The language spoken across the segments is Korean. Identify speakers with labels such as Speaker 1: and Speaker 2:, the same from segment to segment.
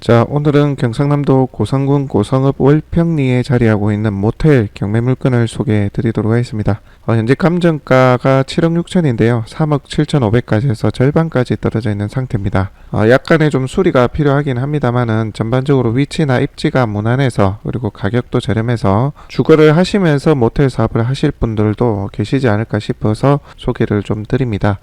Speaker 1: 자, 오늘은 경상남도 고성군 고성읍 월평리에 자리하고 있는 모텔 경매 물건을 소개해 드리도록 하겠습니다. 어, 현재 감정가가 7억 6천인데요. 3억 7천5백까지 해서 절반까지 떨어져 있는 상태입니다. 어, 약간의 좀 수리가 필요하긴 합니다만은 전반적으로 위치나 입지가 무난해서 그리고 가격도 저렴해서 주거를 하시면서 모텔 사업을 하실 분들도 계시지 않을까 싶어서 소개를 좀 드립니다.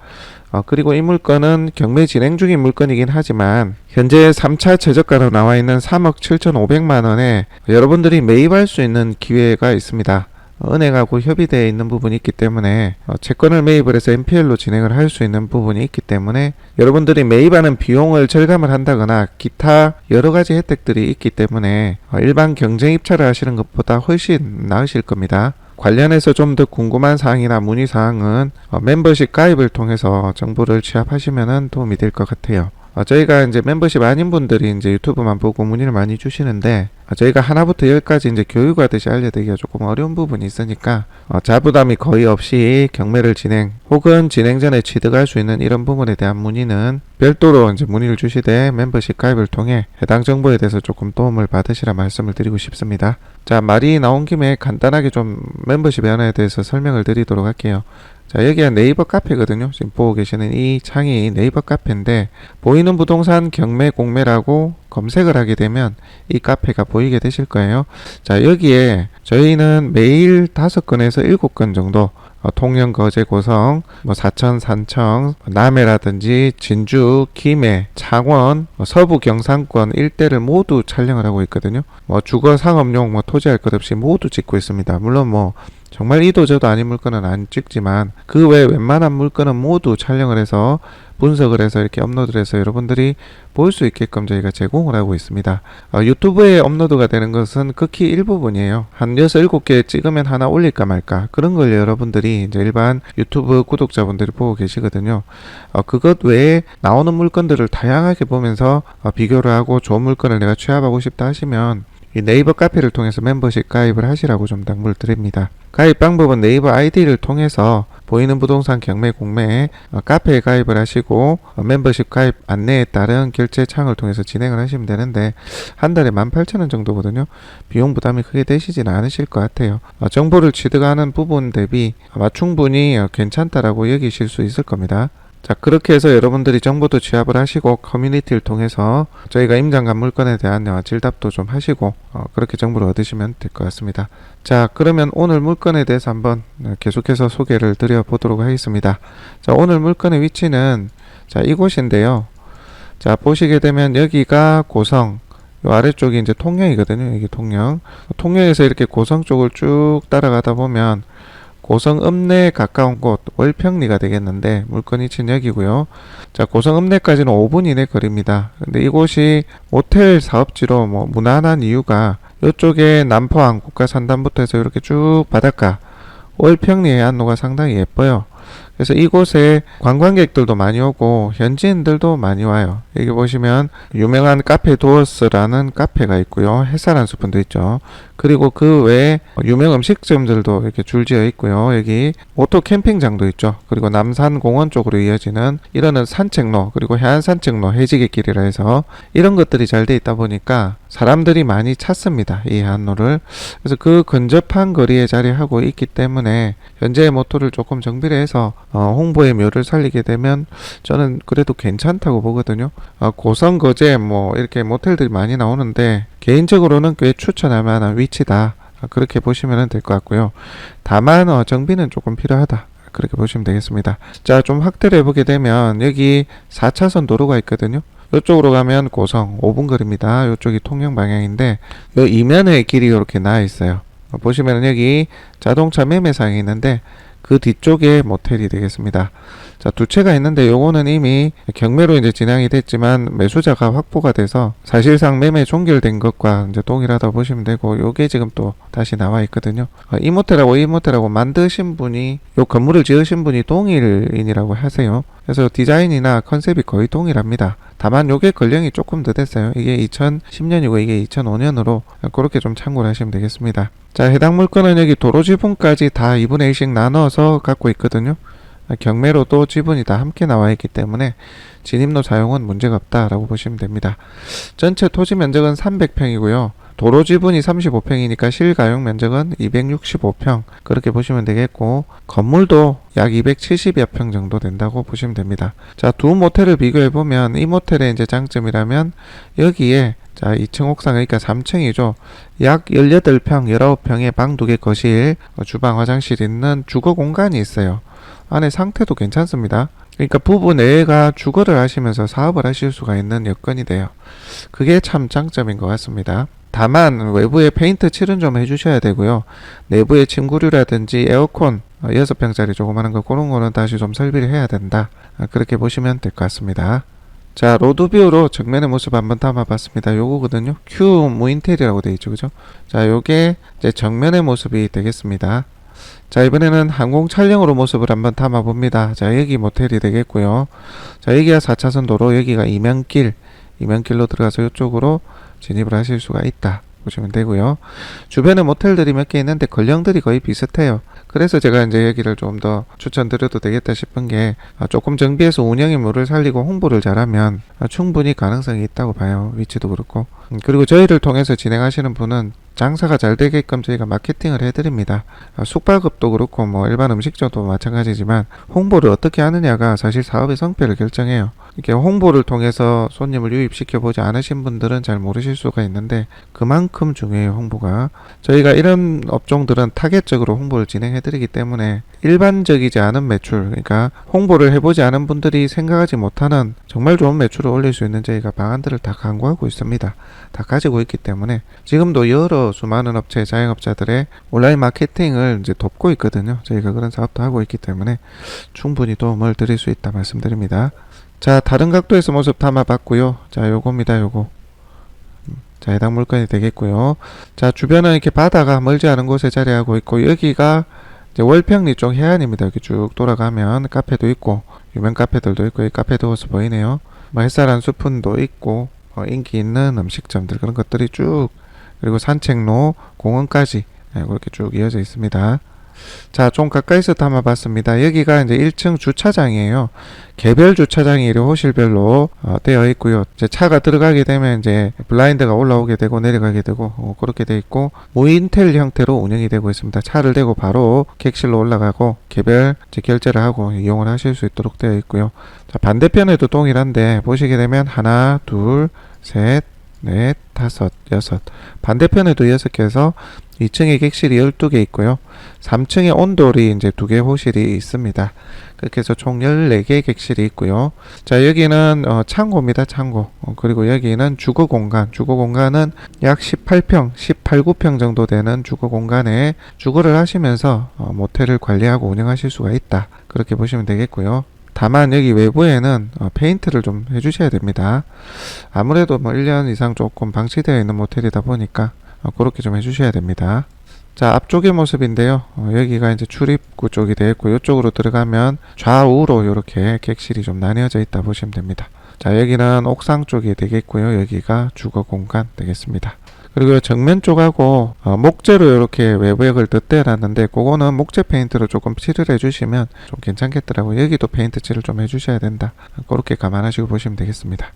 Speaker 1: 어, 그리고 이 물건은 경매 진행 중인 물건이긴 하지만 현재 3차 최저가로 나와 있는 3억 7,500만 원에 여러분들이 매입할 수 있는 기회가 있습니다. 어, 은행하고 협의되어 있는 부분이 있기 때문에 어, 채권을 매입을 해서 NPL로 진행을 할 수 있는 부분이 있기 때문에 여러분들이 매입하는 비용을 절감을 한다거나 기타 여러 가지 혜택들이 있기 때문에 어, 일반 경쟁 입찰을 하시는 것보다 훨씬 나으실 겁니다. 관련해서 좀 더 궁금한 사항이나 문의 사항은 어, 멤버십 가입을 통해서 정보를 취합하시면 도움이 될 것 같아요. 어, 저희가 이제 멤버십 아닌 분들이 이제 유튜브만 보고 문의를 많이 주시는데 어, 저희가 하나부터 열까지 이제 교육하듯이 알려드리기가 조금 어려운 부분이 있으니까 어, 자부담이 거의 없이 경매를 진행 혹은 진행 전에 취득할 수 있는 이런 부분에 대한 문의는 별도로 이제 문의를 주시되 멤버십 가입을 통해 해당 정보에 대해서 조금 도움을 받으시라 말씀을 드리고 싶습니다. 자 말이 나온 김에 간단하게 좀 멤버십 변화에 대해서 설명을 드리도록 할게요. 자, 여기가 네이버 카페거든요. 지금 보고 계시는 이 창이 네이버 카페인데, 보이는 부동산 경매 공매라고 검색을 하게 되면 이 카페가 보이게 되실 거예요. 자, 여기에 저희는 매일 다섯 건에서 일곱 건 정도 어, 통영, 거제, 고성, 뭐 사천, 산청, 남해라든지 진주, 김해, 창원, 뭐 서부 경상권 일대를 모두 촬영을 하고 있거든요. 뭐 주거 상업용 뭐 토지할 것 없이 모두 찍고 있습니다. 물론 뭐 정말 이도저도 아닌 물건은 안 찍지만 그 외 웬만한 물건은 모두 촬영을 해서 분석을 해서 이렇게 업로드를 해서 여러분들이 볼 수 있게끔 저희가 제공을 하고 있습니다. 어, 유튜브에 업로드가 되는 것은 극히 일부분이에요. 한 6, 7개 찍으면 하나 올릴까 말까. 그런 걸 여러분들이 이제 일반 유튜브 구독자분들이 보고 계시거든요. 어, 그것 외에 나오는 물건들을 다양하게 보면서 어, 비교를 하고 좋은 물건을 내가 취합하고 싶다 하시면 이 네이버 카페를 통해서 멤버십 가입을 하시라고 좀 당부를 드립니다. 가입 방법은 네이버 아이디를 통해서 보이는 부동산 경매 공매에 어, 카페에 가입을 하시고 어, 멤버십 가입 안내에 따른 결제 창을 통해서 진행을 하시면 되는데 한 달에 18,000원 정도거든요. 비용 부담이 크게 되시지는 않으실 것 같아요. 어, 정보를 취득하는 부분 대비 충분히 어, 괜찮다라고 여기실 수 있을 겁니다. 자, 그렇게 해서 여러분들이 정보도 취합을 하시고 커뮤니티를 통해서 저희가 임장간 물건에 대한 어, 질답도 좀 하시고 어, 그렇게 정보를 얻으시면 될 것 같습니다. 자, 그러면 오늘 물건에 대해서 한번 어, 계속해서 소개를 드려 보도록 하겠습니다. 자, 오늘 물건의 위치는 자, 이곳인데요. 자, 보시게 되면 여기가 고성 요 아래쪽이 이제 통영이거든요. 여기 통영. 통영에서 이렇게 고성 쪽을 쭉 따라가다 보면 고성 읍내에 가까운 곳 월평리가 되겠는데 물건 위치는 여기고요. 자 고성 읍내까지는 5분 이내 거리입니다. 근데 이곳이 모텔 사업지로 뭐 무난한 이유가 이쪽에 남포항 국가산단부터 해서 이렇게 쭉 바닷가 월평리의 안로가 상당히 예뻐요. 그래서 이곳에 관광객들도 많이 오고 현지인들도 많이 와요. 여기 보시면 유명한 카페 도어스라는 카페가 있고요. 햇살 한 스푼도 있죠. 그리고 그 외에 유명 음식점들도 이렇게 줄지어 있고요. 여기 오토 캠핑장도 있죠. 그리고 남산 공원 쪽으로 이어지는 이러는 산책로 그리고 해안 산책로 해지기 길이라 해서 이런 것들이 잘 돼 있다 보니까 사람들이 많이 찾습니다. 이 해안로를. 그래서 그 근접한 거리에 자리하고 있기 때문에 현재의 모토를 조금 정비를 해서 어, 홍보의 묘를 살리게 되면 저는 그래도 괜찮다고 보거든요. 어, 고성 거제 뭐 이렇게 모텔들이 많이 나오는데 개인적으로는 꽤 추천할 만한 위치다. 어, 그렇게 보시면 될 것 같고요. 다만 어, 정비는 조금 필요하다. 그렇게 보시면 되겠습니다. 자, 좀 확대를 해보게 되면 여기 4차선 도로가 있거든요. 이쪽으로 가면 고성 5분 거리입니다. 이쪽이 통영 방향인데 이 이면에 길이 이렇게 나와 있어요. 어, 보시면 여기 자동차 매매상이 있는데 그 뒤쪽에 모텔이 되겠습니다. 자, 두 채가 있는데 요거는 이미 경매로 이제 진행이 됐지만 매수자가 확보가 돼서 사실상 매매 종결된 것과 이제 동일하다고 보시면 되고 요게 지금 또 다시 나와 있거든요. 어, 이 모텔하고 이 모텔하고 만드신 분이 요 건물을 지으신 분이 동일인이라고 하세요. 그래서 디자인이나 컨셉이 거의 동일합니다. 다만 요게 권령이 조금 더 됐어요. 이게 2010년이고 이게 2005년으로 그렇게 좀 참고를 하시면 되겠습니다. 자, 해당 물건은 여기 도로 지분까지 다 2분의 1씩 나눠서 갖고 있거든요. 경매로도 지분이 다 함께 나와 있기 때문에 진입로 사용은 문제가 없다라고 보시면 됩니다. 전체 토지 면적은 300평이고요. 도로 지분이 35평이니까 실가용 면적은 265평 그렇게 보시면 되겠고 건물도 약 270여 평 정도 된다고 보시면 됩니다. 자, 두 모텔을 비교해 보면 이 모텔의 이제 장점이라면 여기에 자, 2층 옥상 그러니까 3층이죠. 약 18평, 19평의 방 두 개 거실, 어, 주방, 화장실 있는 주거 공간이 있어요. 안에 상태도 괜찮습니다. 그러니까 부부 내가 주거를 하시면서 사업을 하실 수가 있는 여건이 돼요. 그게 참 장점인 것 같습니다. 다만 외부에 페인트 칠은 좀 해주셔야 되고요. 내부에 침구류라든지 에어컨 어, 6평짜리 조그마한 거 그런 거는 다시 좀 설비를 해야 된다. 아, 그렇게 보시면 될 것 같습니다. 자, 로드뷰로 정면의 모습 한번 담아봤습니다. 요거거든요. 큐 무인텔이라고 되어 있죠. 그죠? 자, 요게 이제 정면의 모습이 되겠습니다. 자, 이번에는 항공 촬영으로 모습을 한번 담아봅니다. 자, 여기 모텔이 되겠고요. 자, 여기가 4차선 도로, 여기가 이면길, 이면길로 들어가서 이쪽으로 진입을 하실 수가 있다. 보시면 되고요. 주변에 모텔들이 몇 개 있는데 권령들이 거의 비슷해요. 그래서 제가 이제 여기를 좀 더 추천드려도 되겠다 싶은 게 아, 조금 정비해서 운영의 물을 살리고 홍보를 잘하면 아, 충분히 가능성이 있다고 봐요. 위치도 그렇고. 음, 그리고 저희를 통해서 진행하시는 분은 장사가 잘 되게끔 저희가 마케팅을 해드립니다. 아, 숙박업도 그렇고 뭐 일반 음식점도 마찬가지지만 홍보를 어떻게 하느냐가 사실 사업의 성패를 결정해요. 이렇게 홍보를 통해서 손님을 유입시켜 보지 않으신 분들은 잘 모르실 수가 있는데 그만큼 중요해요 홍보가. 저희가 이런 업종들은 타겟적으로 홍보를 진행해 드리기 때문에 일반적이지 않은 매출 그러니까 홍보를 해보지 않은 분들이 생각하지 못하는 정말 좋은 매출을 올릴 수 있는 저희가 방안들을 다 강구하고 있습니다. 다 가지고 있기 때문에 지금도 여러 수많은 업체 자영업자들의 온라인 마케팅을 이제 돕고 있거든요. 저희가 그런 사업도 하고 있기 때문에 충분히 도움을 드릴 수 있다 말씀드립니다 자 다른 각도에서 모습 담아봤고요. 자 요겁니다 요거. 음, 자 해당 물건이 되겠고요. 자 주변은 이렇게 바다가 멀지 않은 곳에 자리하고 있고 여기가 이제 월평리 쪽 해안입니다. 이렇게 쭉 돌아가면 카페도 있고 유명 카페들도 있고 이 카페도 호수 보이네요. 뭐 햇살 한 수푼도 있고 어, 인기 있는 음식점들 그런 것들이 쭉 그리고 산책로 공원까지 네, 그렇게 쭉 이어져 있습니다 자, 좀 가까이서 담아봤습니다. 여기가 이제 1층 주차장이에요. 개별 주차장이 이렇게 호실별로 어, 되어 있고요. 이제 차가 들어가게 되면 이제 블라인드가 올라오게 되고 내려가게 되고 어, 그렇게 되어 있고 무인텔 형태로 운영이 되고 있습니다. 차를 대고 바로 객실로 올라가고 개별 이제 결제를 하고 이용을 하실 수 있도록 되어 있고요. 자, 반대편에도 동일한데 보시게 되면 하나, 둘, 셋, 넷, 다섯, 여섯. 반대편에도 여섯 개에서 2층에 객실이 12개 있고요. 3층에 온돌이 이제 두 개 호실이 있습니다. 그렇게 해서 총 14개 객실이 있고요. 자, 여기는 어, 창고입니다. 창고. 어, 그리고 여기는 주거 공간. 주거 공간은 약 18평, 18, 9평 정도 되는 주거 공간에 주거를 하시면서 어, 모텔을 관리하고 운영하실 수가 있다. 그렇게 보시면 되겠고요. 다만 여기 외부에는 어, 페인트를 좀 해주셔야 됩니다. 아무래도 뭐 1년 이상 조금 방치되어 있는 모텔이다 보니까 어, 그렇게 좀 해주셔야 됩니다. 자 앞쪽의 모습인데요. 어, 여기가 이제 출입구 쪽이 되어 있고 이쪽으로 들어가면 좌우로 이렇게 객실이 좀 나뉘어져 있다 보시면 됩니다. 자 여기는 옥상 쪽이 되겠고요. 여기가 주거 공간 되겠습니다. 그리고 정면 쪽하고 어, 목재로 이렇게 외부액을 덧대놨는데 그거는 목재 페인트로 조금 칠을 해주시면 좀 괜찮겠더라고요. 여기도 페인트 칠을 좀 해주셔야 된다. 그렇게 감안하시고 보시면 되겠습니다.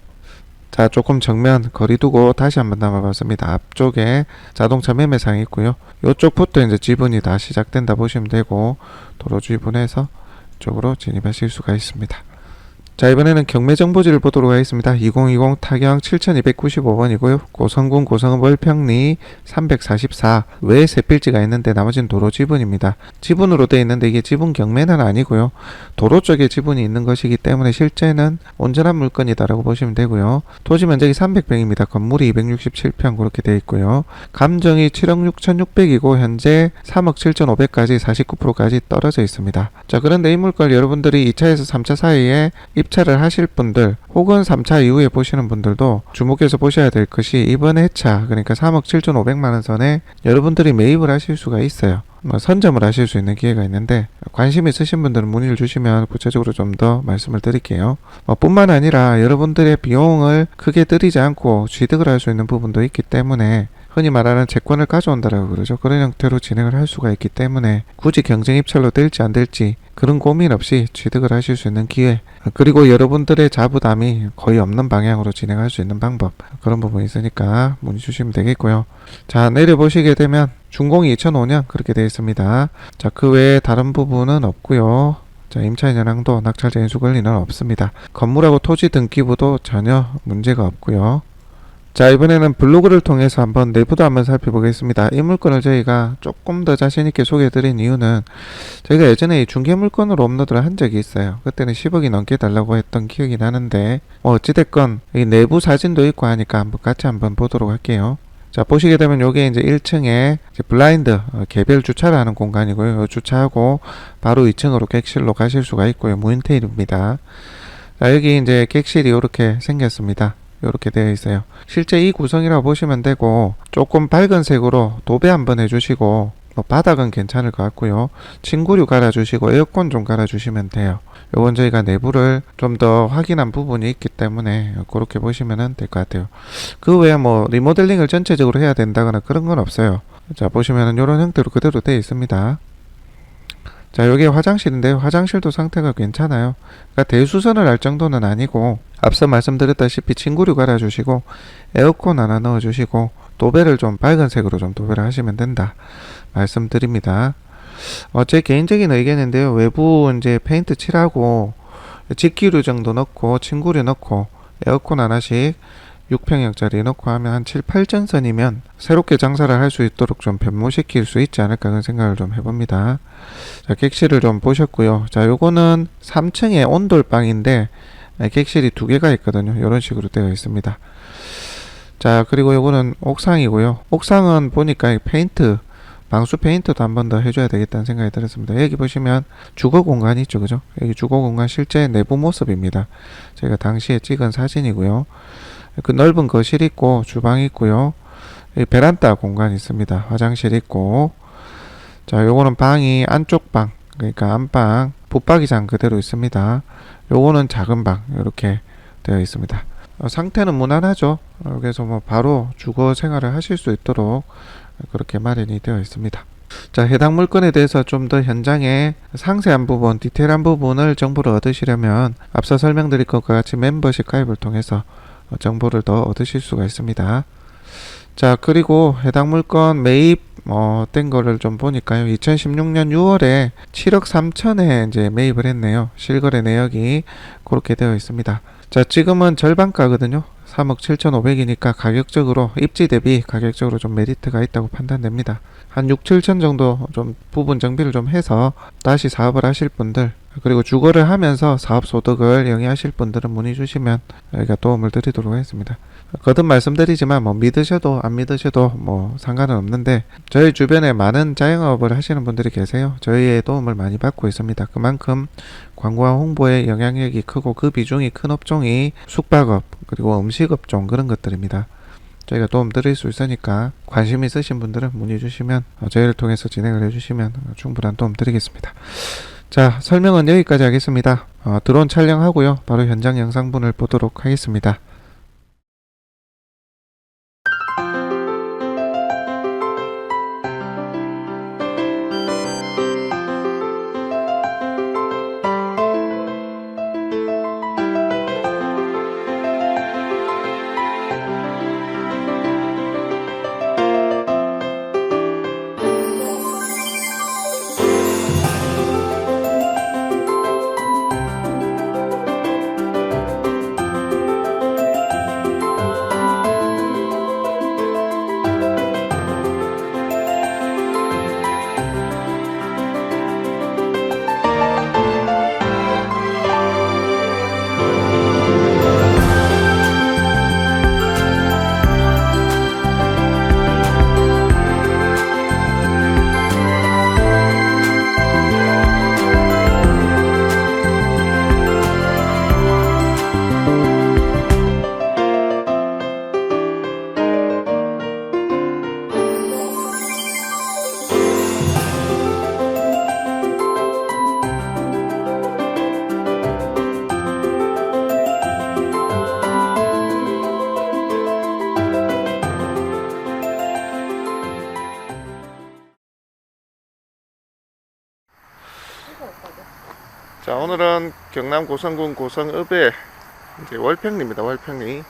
Speaker 1: 자 조금 정면 거리 두고 다시 한번 담아봤습니다. 앞쪽에 자동차 매매상이 있고요. 이쪽부터 이제 지분이 다 시작된다 보시면 되고 도로 지분에서 쪽으로 진입하실 수가 있습니다. 자 이번에는 경매 정보지를 보도록 하겠습니다. 2020 타경 7295번이고요. 고성군 고성읍 월평리 344 외에 세 필지가 있는데 나머지는 도로 지분입니다. 지분으로 되어 있는데 이게 지분 경매는 아니고요. 도로 쪽에 지분이 있는 것이기 때문에 실제는 온전한 물건이다라고 보시면 되고요. 토지 면적이 300평입니다. 건물이 267평 그렇게 되어 있고요. 감정이 7억 6,600이고 현재 3억 7,500까지 49%까지 떨어져 있습니다. 자 그런데 이 물건 여러분들이 2차에서 3차 사이에 입 찰을 하실 분들 혹은 3차 이후에 보시는 분들도 주목해서 보셔야 될 것이 이번 회차 그러니까 3억 7,500만 원 선에 여러분들이 매입을 하실 수가 있어요. 뭐 선점을 하실 수 있는 기회가 있는데 관심 있으신 분들은 문의를 주시면 구체적으로 좀 더 말씀을 드릴게요. 뭐 뿐만 아니라 여러분들의 비용을 크게 들이지 않고 취득을 할 수 있는 부분도 있기 때문에 흔히 말하는 채권을 가져온다라고 그러죠. 그런 형태로 진행을 할 수가 있기 때문에 굳이 경쟁 입찰로 될지 안 될지 그런 고민 없이 취득을 하실 수 있는 기회 그리고 여러분들의 자부담이 거의 없는 방향으로 진행할 수 있는 방법 그런 부분이 있으니까 문의 주시면 되겠고요. 자 내려보시게 되면 준공이 2005년 그렇게 되어 있습니다. 자 그 외에 다른 부분은 없고요. 자 임차인 현황도 낙찰자 인수 권리는 없습니다. 건물하고 토지 등기부도 전혀 문제가 없고요. 자 이번에는 블로그를 통해서 한번 내부도 한번 살펴보겠습니다. 이 물건을 저희가 조금 더 자신있게 소개해드린 이유는 저희가 예전에 이 중개 물건으로 업로드를 한 적이 있어요. 그때는 10억이 넘게 달라고 했던 기억이 나는데 뭐 어찌됐건 이 내부 사진도 있고 하니까 한번 같이 한번 보도록 할게요. 자 보시게 되면 요게 이제 1층에 이제 블라인드 어, 개별 주차를 하는 공간이고요. 요 주차하고 바로 2층으로 객실로 가실 수가 있고요. 무인테일입니다. 자 여기 이제 객실이 이렇게 생겼습니다. 이렇게 되어 있어요. 실제 이 구성이라고 보시면 되고 조금 밝은 색으로 도배 한번 해주시고 뭐 바닥은 괜찮을 것 같고요. 침구류 갈아주시고 에어컨 좀 갈아주시면 돼요. 요건 저희가 내부를 좀 더 확인한 부분이 있기 때문에 그렇게 보시면 될 것 같아요. 그 외에 뭐 리모델링을 전체적으로 해야 된다거나 그런 건 없어요. 자 보시면은 이런 형태로 그대로 되어 있습니다. 자 여기 화장실인데요. 화장실도 상태가 괜찮아요. 그러니까 대수선을 할 정도는 아니고 앞서 말씀드렸다시피 침구류 갈아주시고 에어컨 하나 넣어주시고 도배를 좀 밝은 색으로 좀 도배를 하시면 된다 말씀드립니다. 어, 제 개인적인 의견인데요. 외부 이제 페인트 칠하고 직기류 정도 넣고 침구류 넣고 에어컨 하나씩 6평형짜리 넣고 하면 한 7, 8전선이면 새롭게 장사를 할 수 있도록 좀 변모시킬 수 있지 않을까 그런 생각을 좀 해봅니다. 자, 객실을 좀 보셨고요. 자, 요거는 3층에 온돌방인데 네, 객실이 두 개가 있거든요. 이런 식으로 되어 있습니다. 자, 그리고 요거는 옥상이고요. 옥상은 보니까 이 페인트, 방수 페인트도 한 번 더 해줘야 되겠다는 생각이 들었습니다. 여기 보시면 주거 공간이 있죠, 그죠? 여기 주거 공간 실제 내부 모습입니다. 저희가 당시에 찍은 사진이고요. 그 넓은 거실 있고 주방 있고요. 이 베란다 공간 있습니다. 화장실 있고. 자, 요거는 방이 안쪽 방, 그러니까 안방, 붙박이장 그대로 있습니다. 요거는 작은 방 이렇게 되어 있습니다. 어, 상태는 무난하죠. 어, 그래서 뭐 바로 주거 생활을 하실 수 있도록 그렇게 마련이 되어 있습니다. 자, 해당 물건에 대해서 좀 더 현장의 상세한 부분, 디테일한 부분을 정보를 얻으시려면 앞서 설명드릴 것과 같이 멤버십 가입을 통해서 어, 정보를 더 얻으실 수가 있습니다. 자, 그리고 해당 물건 매입 어, 된 거를 좀 보니까요. 2016년 6월에 7억 3천에 이제 매입을 했네요. 실거래 내역이 그렇게 되어 있습니다. 자, 지금은 절반가거든요. 3억 7,500이니까 가격적으로 입지 대비 가격적으로 좀 메리트가 있다고 판단됩니다. 한 6, 7천 정도 좀 부분 정비를 좀 해서 다시 사업을 하실 분들 그리고 주거를 하면서 사업 소득을 영위하실 분들은 문의 주시면 저희가 도움을 드리도록 하겠습니다. 거듭 말씀드리지만 뭐 믿으셔도 안 믿으셔도 뭐 상관은 없는데 저희 주변에 많은 자영업을 하시는 분들이 계세요. 저희의 도움을 많이 받고 있습니다. 그만큼 광고와 홍보의 영향력이 크고 그 비중이 큰 업종이 숙박업 그리고 음식업종 그런 것들입니다. 저희가 도움 드릴 수 있으니까 관심 있으신 분들은 문의 주시면 어, 저희를 통해서 진행을 해주시면 충분한 도움 드리겠습니다. 자 설명은 여기까지 하겠습니다. 어, 드론 촬영하고요. 바로 현장 영상분을 보도록 하겠습니다. 자 오늘은 경남 고성군 고성읍의 이제 월평리입니다 월평리.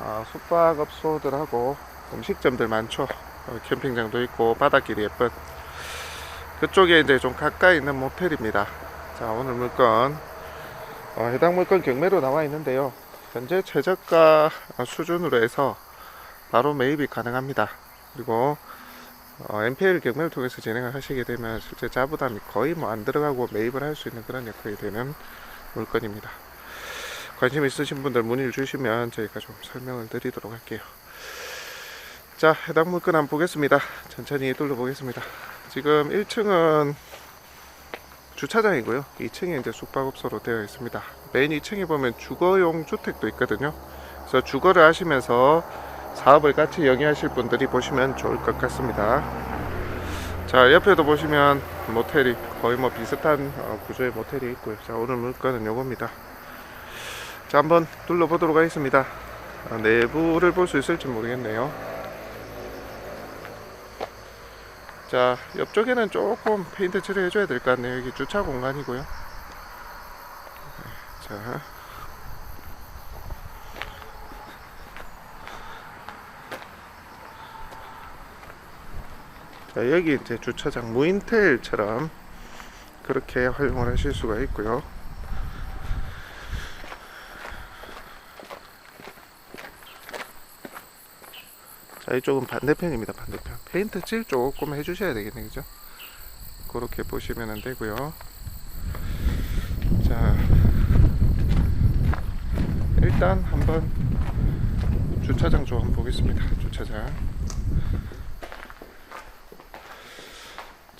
Speaker 1: 아, 숙박업소들하고 음식점들 많죠. 어, 캠핑장도 있고 바닷길이 예쁜. 그쪽에 이제 좀 가까이 있는 모텔입니다. 자 오늘 물건. 어, 해당 물건 경매로 나와 있는데요. 현재 최저가 수준으로 해서 바로 매입이 가능합니다. 그리고 어, MPL 경매를 통해서 진행을 하시게 되면 실제 자부담이 거의 뭐 안 들어가고 매입을 할 수 있는 그런 역할이 되는 물건입니다. 관심 있으신 분들 문의를 주시면 저희가 좀 설명을 드리도록 할게요. 자, 해당 물건 한번 보겠습니다. 천천히 둘러보겠습니다. 지금 1층은 주차장이고요. 2층에 이제 숙박업소로 되어 있습니다. 메인 2층에 보면 주거용 주택도 있거든요. 그래서 주거를 하시면서 사업을 같이 영위하실 분들이 보시면 좋을 것 같습니다. 자 옆에도 보시면 모텔이 거의 뭐 비슷한 어, 구조의 모텔이 있고요. 자 오늘 물건은 요겁니다. 자 한번 둘러보도록 하겠습니다. 아, 내부를 볼 수 있을지 모르겠네요. 자 옆쪽에는 조금 페인트 처리해줘야 될 것 같네요. 여기 주차 공간이고요. 네, 자 자, 여기 이제 주차장 무인텔처럼 그렇게 활용을 하실 수가 있고요. 자, 이쪽은 반대편입니다. 반대편. 페인트 칠 조금 해주셔야 되겠네, 그죠? 그렇게 보시면 되고요. 자, 일단 한번 주차장 좀 한번 보겠습니다. 주차장.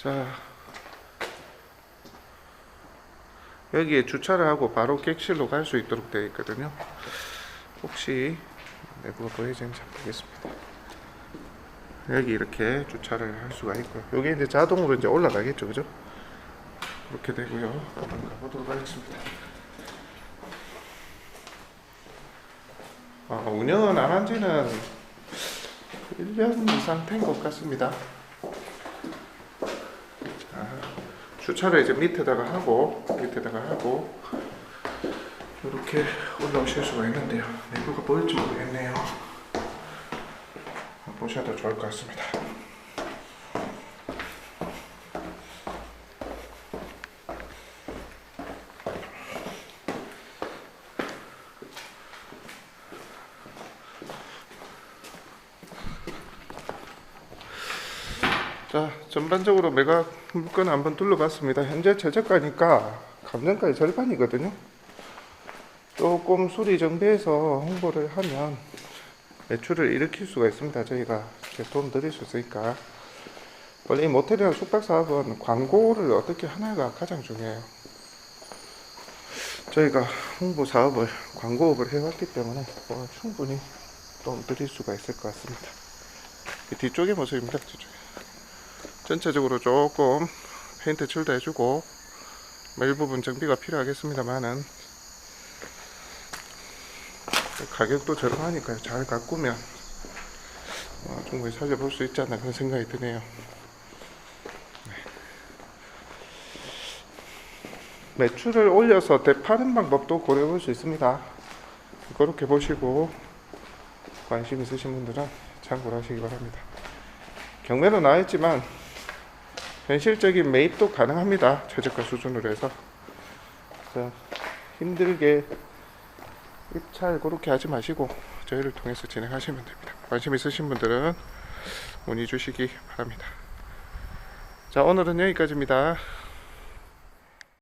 Speaker 1: 자 여기에 주차를 하고 바로 객실로 갈 수 있도록 되어 있거든요. 혹시 내부가 보여지는지 한번 보겠습니다. 여기 이렇게 주차를 할 수가 있고요. 여기 이제 자동으로 이제 올라가겠죠 그죠? 그렇게 되고요. 한번 가보도록 하겠습니다. 아, 운영은 안 한 지는 1년 이상 된 것 같습니다 주차를 이제 밑에다가 하고 밑에다가 하고 이렇게 올라오실 수가 있는데요. 내부가 보일지 모르겠네요. 보셔도 좋을 것 같습니다. 자, 전반적으로 매각 물건 한번 둘러봤습니다. 현재 최저가니까 감정가의 절반이거든요. 조금 수리 정비해서 홍보를 하면 매출을 일으킬 수가 있습니다. 저희가 돈 드릴 수 있으니까. 원래 이 모텔이나 숙박 사업은 광고를 어떻게 하나가 가장 중요해요. 저희가 홍보 사업을 광고업을 해왔기 때문에 뭐 충분히 돈 드릴 수가 있을 것 같습니다. 이 뒤쪽의 모습입니다. 뒤쪽에. 전체적으로 조금 페인트 칠도 해주고 뭐 일부분 정비가 필요하겠습니다만은 가격도 저렴하니까요. 잘 가꾸면 어, 충분히 살려볼 수 있지 않나 그런 생각이 드네요. 네. 매출을 올려서 되파는 방법도 고려해 볼 수 있습니다. 그렇게 보시고 관심 있으신 분들은 참고를 하시기 바랍니다. 경매로 나와있지만 현실적인 매입도 가능합니다. 최저가 수준으로 해서. 힘들게 입찰 그렇게 하지 마시고 저희를 통해서 진행하시면 됩니다. 관심 있으신 분들은 문의 주시기 바랍니다. 자, 오늘은 여기까지입니다.